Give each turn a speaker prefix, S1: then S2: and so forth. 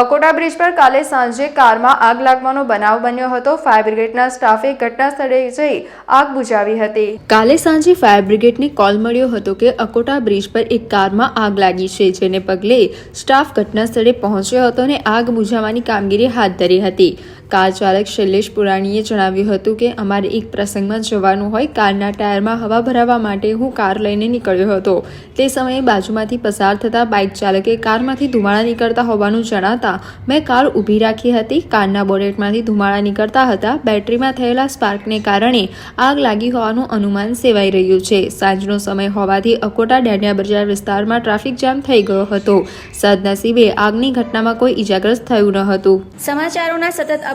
S1: Akota bridge પર કાલે સાંજે કારમાં આગ લાગવાનો બનાવ બન્યો હતો. ફાયર બ્રિગેડના સ્ટાફે ઘટના સ્થળે જઈ આગ બુઝાવી હતી. કાલે સાંજે ફાયર બ્રિગેડને કોલ મળ્યો હતો કે અકોટા બ્રિજ પર એક કારમાં આગ લાગી છે, જેને પગલે સ્ટાફ ઘટના સ્થળે પહોંચ્યો હતો અને આગ બુઝાવવાની કામગીરી હાથ ધરી હતી. કાર ચાલક શૈલેષ પુરાણીએ જણાવ્યું હતું કે અમારે એક પ્રસંગમાં જવાનું હોય કારના ટાયરમાં હવા ભરાવવા માટે હું કાર લઈને નીકળ્યો હતો. તે સમયે બાજુમાંથી પસાર થતા બાઇક ચાલકે કારમાંથી ધુમાડા નીકળતા હોવાનું જણાતા મેં કાર ઊભી રાખી હતી. કારના બોનેટમાંથી ધુમાડા નીકળતા હતા. બેટરીમાં થયેલા સ્પાર્કને કારણે આગ લાગી હોવાનું અનુમાન સેવાઈ રહ્યું છે. સાંજનો સમય હોવાથી અકોટા ડેડિયા બજાર વિસ્તારમાં ટ્રાફિક જામ થઈ ગયો હતો. સદનસીબે આગની ઘટનામાં કોઈ ઇજાગ્રસ્ત થયું ન હતું.
S2: સમાચારોના સતત